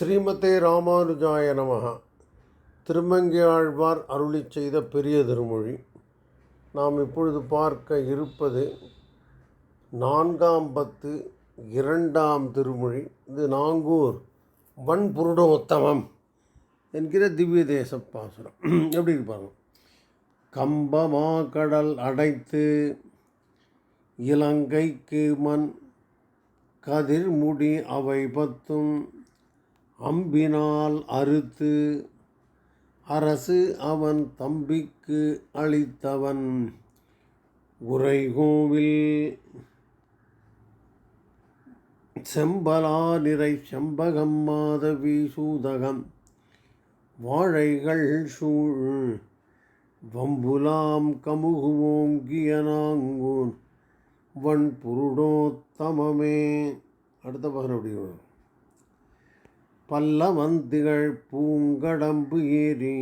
ஸ்ரீமதே ராமானுஜாய நமக திருமங்கியாழ்வார் அருளி செய்த பெரிய திருமொழி. நாம் இப்பொழுது பார்க்க இருப்பது நான்காம் பத்து இரண்டாம் திருமொழி. இது நாங்கூர் வன்புருடோத்தமம் என்கிற திவ்ய தேச பாசுரம். எப்படி இருப்பாங்க கம்பமா கடல் அடைத்து இலங்கைக்கு மண் கதிர்முடி அவை பத்தும் அம்பினால் அறுத்து அரசு அவன் தம்பிக்கு அளித்தவன். உரைகோவில் செம்பலா நிறை செம்பகம் மாதவி சூதகம். வாழைகள் சூழ் வம்புலாம் கமுகு நாங்கூன். வன் புருடோத்தமமே அடுத்த பகல் அப்படி வரும். பல்லவந்திகள் பூங்கடம்பு ஏறி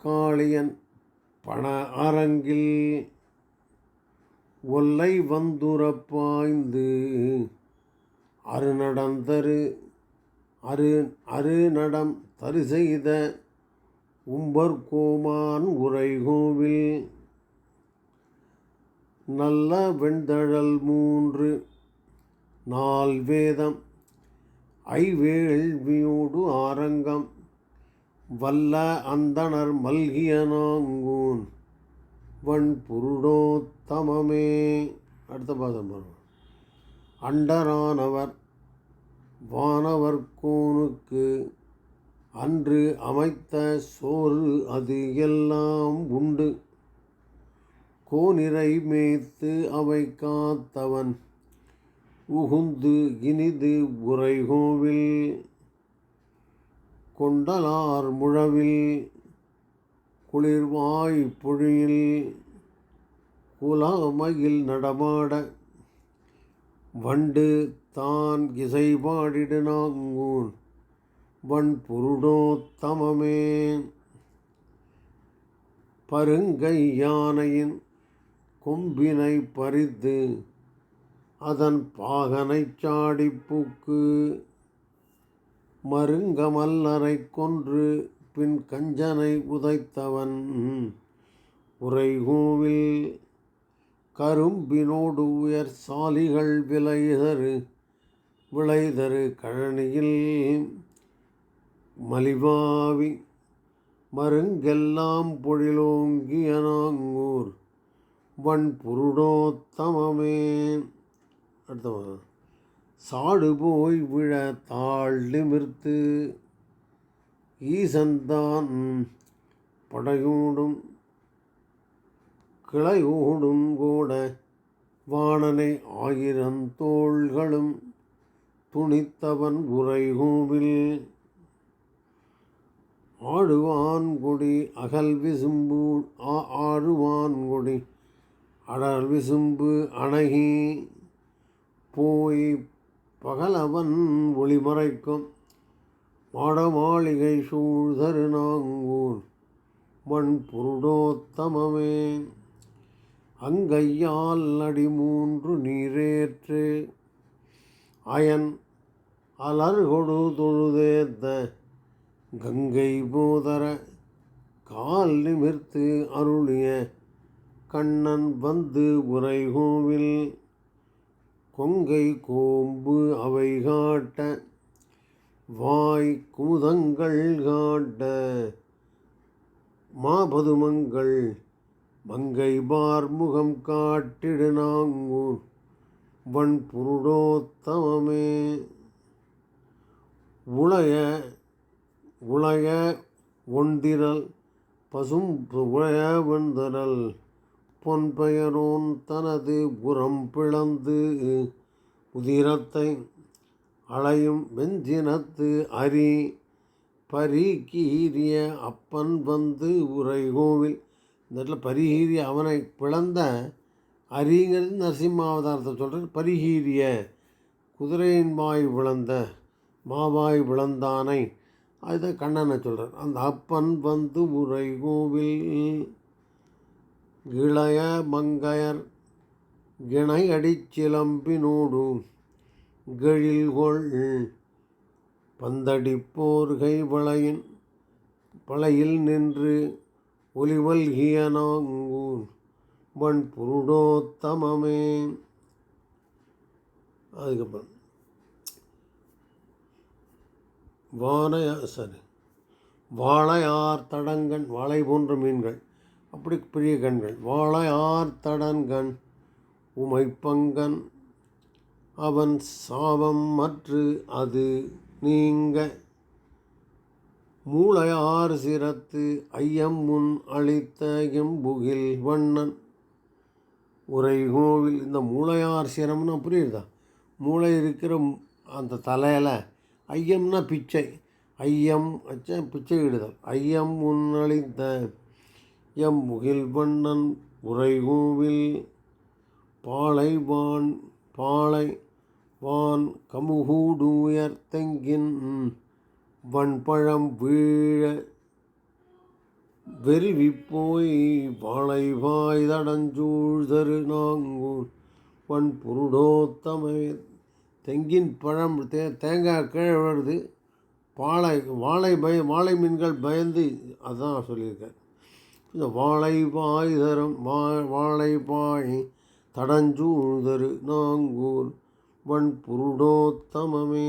காளியன் பண அரங்கில் ஒல்லை வந்துரப்பாய்ந்து அருநடந்தரு அரு அருநடம் தரு செய்த உம்பர்கோமான் உரைகோவில் நல்ல வெண்தழல் மூன்று நால் வேதம் ஐவேள்வியோடு ஆரங்கம். வல்ல அந்தணர் மல்கிய நாங்கூன் வன் புருடோத்தமமே அடுத்த பாதம் பாருங்க. அண்டரானவர் வானவர்கோனுக்கு அன்று அமைத்த சோறு அது எல்லாம் உண்டு. கோனிரை மேய்த்து அவை காத்தவன். உகுந்து இனிது உரைகோவில் கொண்டலார் முழவில் குளிர்வாய் பொழியில் குலாமையில் நடமாட வண்டு தான் இசைபாடிடு நாங்கூன் வன் புருடோத்தமமே பருங்கை யானையின் கொம்பினை பறித்து அதன் பாகனைச் சாடிப்பூக்கு மருங்கமல்லரை கொன்று பின் கஞ்சனை உதைத்தவன். உரைகூவில் கரும்பினோடு உயர் சாலிகள் விளைதரு விளைதரு கழனியில். மலிவாவி மருங்கெல்லாம் பொழிலோங்கியனாங்கூர் வன் புருடோத்தமமேன் அடுத்த சாடு போய் விழ தாழ் நிமிர்த்து ஈசந்தான் படையோடும் கிளையோடும் கூட வாணனை ஆயிரம் தோள்களும் துணித்தவன் உரைகோவில் ஆடுவான்குடி அகல் விசும்பு ஆ- ஆடுவான்குடி அடல் விசும்பு அணகி. போய் பகலவன் ஒளிமறைக்கும். மாட மாளிகை சூழ்தரு நாங்கூர் மண் புருடோத்தமமே அங்கையால் அடி மூன்று நீரேற்று அயன் அலர்கொடு தொழுதேத்த கங்கை போதர கால் நிமிர்த்து அருளிய கண்ணன் வந்து உரைகோவில் கொங்கை கோம்பு அவை காட்ட வாய் குமுதங்கள் காட்ட மாபதுமங்கள் மங்கை பார்முகம் காட்டிடு நாங்கூர் வன் புருடோத்தமமே உளைய உளைய ஒன்றிரல் பசும் உழைய வெண்தரல் பொன்பெயரோன் தனது புறம் பிளந்து உதிரத்தை அலையும் வெஞ்சினத்து அரி பரிகீரிய அப்பன் வந்து உரைகோவில் இந்த இடத்துல பரிகீரிய அவனை பிளந்த அரிங்கிறது நரசிம்மாவதாரத்தை சொல்கிறது பரிகீரிய குதிரையின் வாய் விளந்த மாவாய் விளந்தானை. அதுதான் கண்ணனை சொல்கிறார் அந்த அப்பன் வந்து உரைகோவில் இளைய மங்கையர் கிணை அடிச்சிலம்பினோடு கெழில்கொள் பந்தடிப்போர் கைவளையின் பழையில் நின்று ஒளிவல்கியனாங்கூன் வன் புருடோத்தமமே அதுக்கப்புறம் வானையா சரி வாழையார் தடங்கன் வாழை போன்ற மீன்கள். அப்படி பெரிய கண்கள். வாழையார் தடங்கன் உமைப்பங்கன் அவன் சாபம் மற்று அது நீங்க. மூளையார் சிரத்து ஐயம் முன் அளித்த எம்புகில் வண்ணன். உரை கோவில் இந்த மூளையார் சிரம்னா புரியுதா? மூளை இருக்கிற அந்த தலையில் ஐயம்னா பிச்சை. ஐயம் வச்சா பிச்சை இடுதல். ஐயம் முன்னளித்த எம் முகில் வண்ணன் உரைகோவில் பாலைவான் பாலை வான் கமுகூடுயர் தெங்கின் வன்பழம் வீழ வெறிவி போய் வாழை நாங்கூர் வன் புருடோத்தமே தெங்கின் பழம் தே தேங்காய் கீழே வருது பாலை வாழை பய வாழை மீன்கள் பயந்து அதான் சொல்லியிருக்கேன் இந்த வாழை பாய் தரும் வா வாழை பாய் தடஞ்சூழ்தரு நாங்கூர் வன் புருடோத்தமமே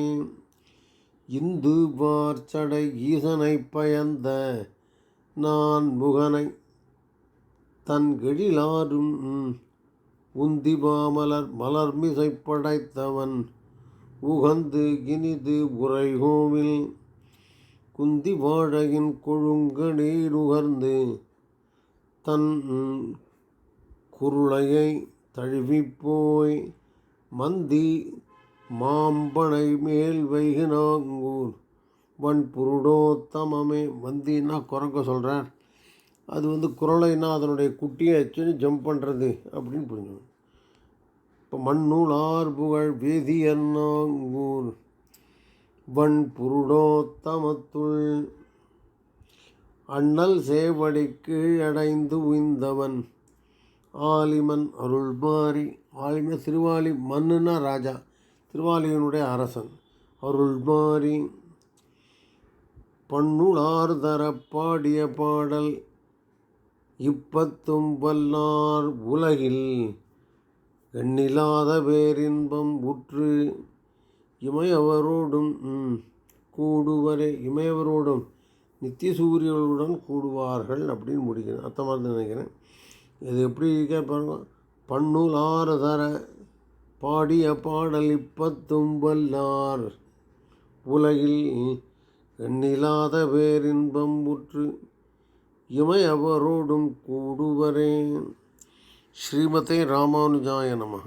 இந்து பார்ச்சடை ஈசனை பயந்த நான் முகனை தன் கெழிலாரும் உந்திபாமலர் மலர்மிசை படைத்தவன் உகந்து கினிது உரைகோவில் குந்தி வாழையின் கொழுங்க உகர்ந்து தன் குருளையை தழுவிப்போய் மந்தி மாம்பனை மேல் வைகினாங்கூர் வன் புருடோத்தமமே மந்தின்னா குரங்க சொல்கிறார் அது வந்து குரலைன்னா அதனுடைய குட்டியை வச்சுன்னு ஜம்ப் பண்ணுறது அப்படின்னு புரிஞ்சுக்கணும். இப்போ மண்ணூலார் புகழ் வேதியன்னாங்கூர் வன் புருடோத்தமத்துள் அண்ணல் சேவடி கீழடைந்து உய்ந்தவன். ஆலிமன் அருள்மாரி ஆலிம திருவாலி மன்னுனா ராஜா திருவாலியனுடைய அரசன். அருள்மாரி பண்ணுளார் தர பாடிய பாடல் இப்பத்தும் வல்லார் உலகில் எண்ணில்லாத பேரின்பம் உற்று இமையவரோடும் கூடுவரே இமையவரோடும் நித்திய சூரியர்களுடன் கூடுவார்கள் அப்படின்னு முடிக்கிறேன். அர்த்தமாக இருந்து நினைக்கிறேன். இது எப்படி பாருங்க. பண்ணுள் ஆறு தர பாடிய பாடல் இப்பத்தும் வல்லார் உலகில் எண்ணில்லாத பேரின்பம் உற்று இமையவரோடும் கூடுவரேன். ஸ்ரீமதே ராமானுஜாய நமக.